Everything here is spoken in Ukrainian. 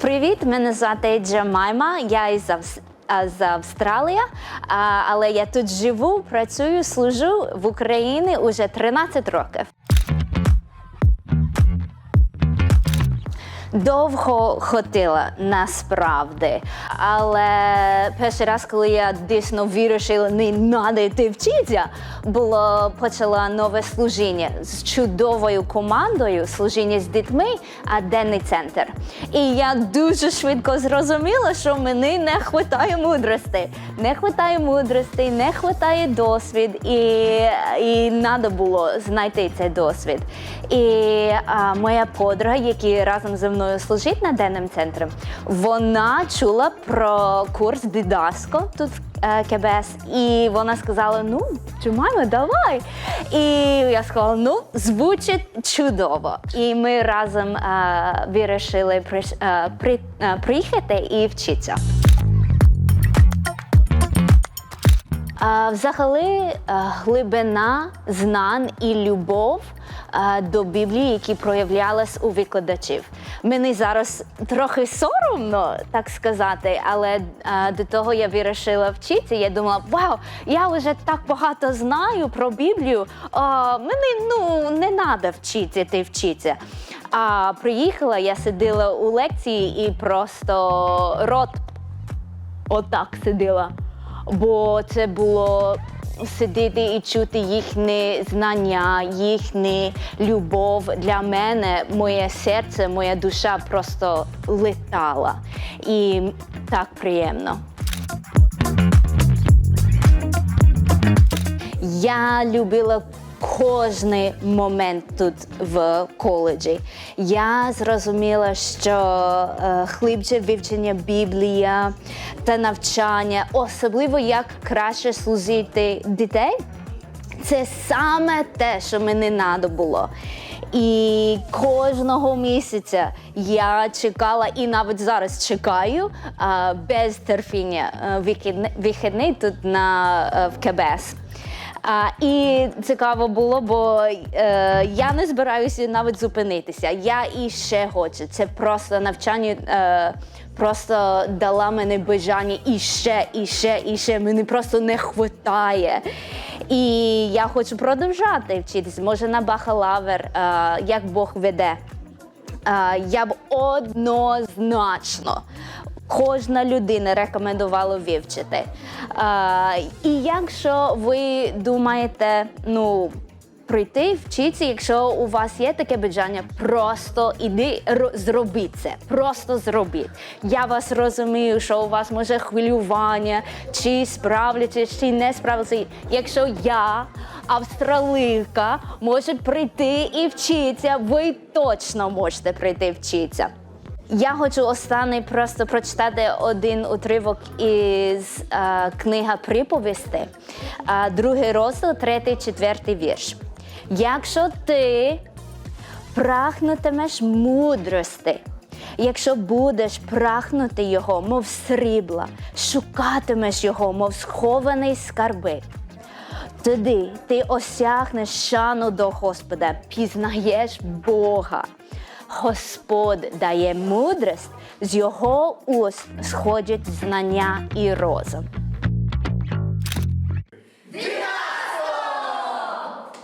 Привіт, мене звати Джамайма. Я із Авс- з Австралії, але я тут живу, працюю, служу в Україні уже 13 років. Довго хотіла насправді, але перший раз, коли я дійсно вирішила, не треба йти вчитися, було почала нове служіння з чудовою командою, служіння з дітьми, а денний центр. І я дуже швидко зрозуміла, що мені не вистачає мудрості. Не вистачає мудрості, не вистачає досвід, і, і треба було знайти цей досвід. І а, моя подруга, яка разом зі мною служить на денним центрі, вона чула про курс Дидаско тут в е, КБС, і вона сказала: ну, Джумайма, давай. І я сказала, ну, звучить чудово. І ми разом е, вирішили е, при, е, приїхати і вчитися. А, Взагалі, глибина знань і любов до Біблії, які проявлялись у викладачів. Мені зараз трохи соромно, так сказати, але е, до того я вирішила вчитися. Я думала, вау, я вже так багато знаю про Біблію. мені ну не треба вчитися, ти вчитися. А приїхала, я сиділа у лекції і просто рот отак сиділа. Бо це було сидіти і чути їхні знання, їхню любов. Для мене моє серце, моя душа просто летала. І так приємно. Я любила кожний момент тут в коледжі. Я зрозуміла, що е, глибше вивчення Біблії та навчання, особливо як краще служити дітей, це саме те, що мені треба було. І кожного місяця я чекала, і навіть зараз чекаю а, без терпіння вихідний тут на е, в КБС. А, і цікаво було, бо е, я не збираюся навіть зупинитися. Я і ще хочу. Це просто навчання. Е, Просто дала мене бажання і ще, і ще, і ще. Мені просто не вистачає. І я хочу продовжати вчитися. Може на бакалавр, е, як Бог веде. Е, я б однозначно кожна людина рекомендувала вивчити. Е, і якщо ви думаєте, ну. Прийти, вчитися, якщо у вас є таке бажання, просто іди ро- зробіть це. Просто зробіть. Я вас розумію, що у вас може хвилювання, чи справляться, чи не справляться. Якщо я, австралійка, може прийти і вчитися, ви точно можете прийти вчитися. Я хочу останній просто прочитати один утривок із е, книга приповісти, е, другий розділ, третій, четвертий вірш. Якщо ти прагнутимеш мудрости, якщо будеш прагнути його, мов срібла, шукатимеш його, мов схований скарби. Тоді ти осягнеш шану до Господа, пізнаєш Бога. Господь дає мудрість, з його уст сходять знання і розум.